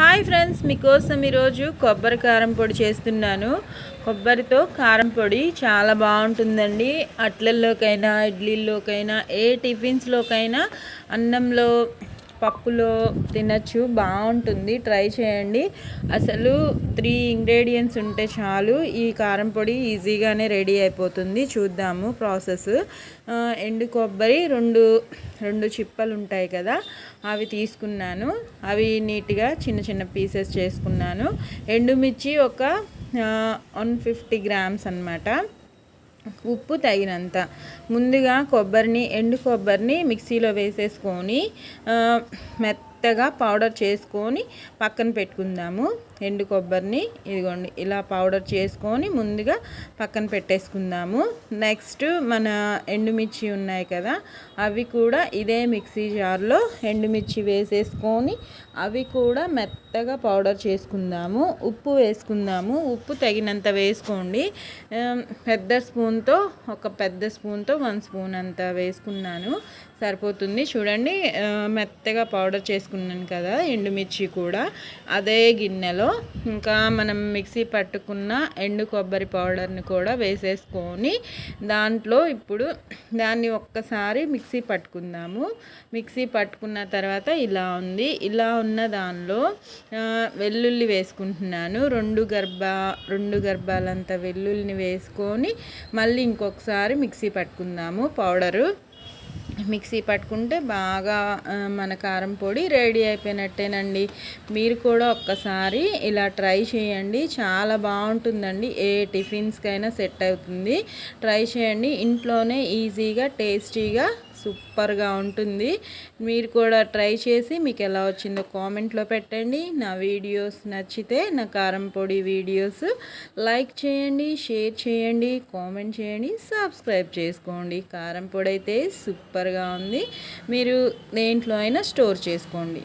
Hi friends మీకోసం ఈరోజు కొబ్బరి కారం పొడి చేస్తున్నాను. కొబ్బరితో కారం పొడి చాలా బాగుంటుందండి. అట్లల్లోకైనా ఇడ్లీల్లోకైనా ఏ టిఫిన్స్లోకైనా అన్నంలో పప్పులో తినచ్చు బాగుంటుంది. ట్రై చేయండి. అసలు త్రీ ఇంగ్రీడియంట్స్ ఉంటే చాలు. ఈ కారం పొడి ఈజీగానే రెడీ అయిపోతుంది. చూద్దాము ప్రాసెస్. ఎండు కొబ్బరి రెండు రెండు చిప్పలు ఉంటాయి కదా అవి తీసుకున్నాను. అవి నీట్గా చిన్న చిన్న పీసెస్ చేసుకున్నాను. ఎండుమిర్చి ఒక వన్ ఫిఫ్టీ గ్రామ్స్ అనమాట ఉప్పు తగినంత. ముందుగా కొబ్బరిని ఎండు కొబ్బరిని మిక్సీలో వేసేసుకొని మెత్త మెత్తగా పౌడర్ చేసుకొని పక్కన పెట్టుకుందాము. ఎండు కొబ్బరిని ఇదిగోండి ఇలా పౌడర్ చేసుకొని ముందుగా పక్కన పెట్టేసుకుందాము. నెక్స్ట్ మన ఎండుమిర్చి ఉన్నాయి కదా అవి కూడా ఇదే మిక్సీ జార్లో ఎండుమిర్చి వేసేసుకొని అవి కూడా మెత్తగా పౌడర్ చేసుకుందాము. ఉప్పు వేసుకుందాము. ఉప్పు తగినంత వేసుకోండి. పెద్ద స్పూన్తో ఒక పెద్ద స్పూన్తో వన్ స్పూన్ అంత వేసుకున్నాను. సరిపోతుంది. చూడండి మెత్తగా పౌడర్ చేసుకున్నాను కదా ఎండుమిర్చి కూడా అదే గిన్నెలో. ఇంకా మనం మిక్సీ పట్టుకున్న ఎండు కొబ్బరి పౌడర్ని కూడా వేసేసుకొని దాంట్లో ఇప్పుడు దాన్ని ఒక్కసారి మిక్సీ పట్టుకుందాము. మిక్సీ పట్టుకున్న తర్వాత ఇలా ఉంది. ఇలా ఉన్న దానిలో వెల్లుల్లి వేసుకుంటున్నాను. రెండు గర్భ రెండు గర్భాలంత వెల్లుల్లిని వేసుకొని మళ్ళీ ఇంకొకసారి మిక్సీ పట్టుకుందాము. పౌడరు మిక్సీ పట్టుకుంటే బాగా మన కారం పొడి రెడీ అయిపోయినట్టేనండి. మీరు కూడా ఒక్కసారి ఇలా ట్రై చేయండి. చాలా బాగుంటుందండి. ఏ టిఫిన్స్కైనా సెట్ అవుతుంది. ట్రై చేయండి. ఇంట్లోనే ఈజీగా టేస్టీగా సూపర్గా ఉంటుంది. మీరు కూడా ట్రై చేసి మీకు ఎలా వచ్చిందో కామెంట్లో పెట్టండి. నా వీడియోస్ నచ్చితే నా కారం పొడి వీడియోస్ లైక్ చేయండి షేర్ చేయండి కామెంట్ చేయండి సబ్స్క్రైబ్ చేసుకోండి. కారం పొడి అయితే సూపర్గా ఉంది. మీరు దేంట్లో అయినా స్టోర్ చేసుకోండి.